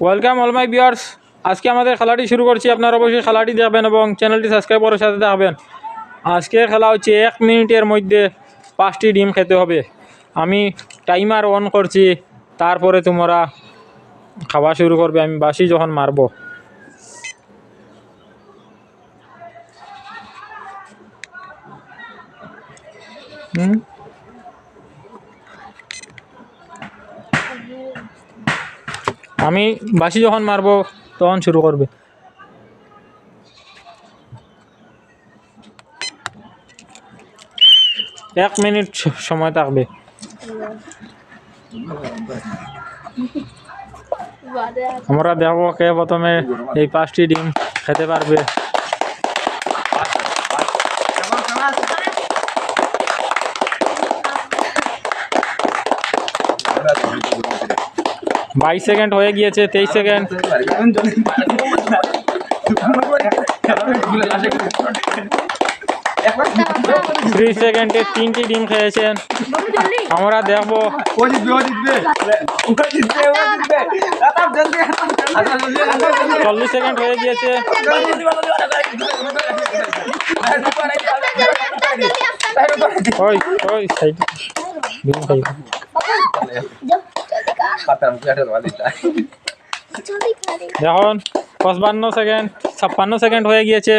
Welcome all my বিয়ার্স আজকে আমাদের খেলাটি শুরু করছি। আপনারা অবশ্যই খেলাটি দেখবেন এবং চ্যানেলটি সাবস্ক্রাইব করার সাথে থাকবেন। আজকে খেলা হচ্ছে এক মিনিটের মধ্যে পাঁচটি ডিম খেতে হবে। আমি টাইমার অন করছি। তারপরে তোমরা খাওয়া শুরু করবে। আমি বাসি যখন মারবো। হুম? আমি বাসি যখন মারবো, তখন শুরু করবে। এক মিনিট সময় থাকবে। আমরা দেখব কে প্রথমে এই পাঁচটি ডিম খেতে পারবে। বাইশ সেকেন্ড হয়ে গিয়েছে, তেইশ সেকেন্ড। ত্রিশ সেকেন্ডে তিনটি ডিম খেয়েছেন। আমরা দেখব। চল্লিশ সেকেন্ড হয়ে গিয়েছে। ওই ওই ডিম খাইব এখন পঁচপান্ন সেকেন্ড ছাপ্পান্ন সেকেন্ড হয়ে গিয়েছে।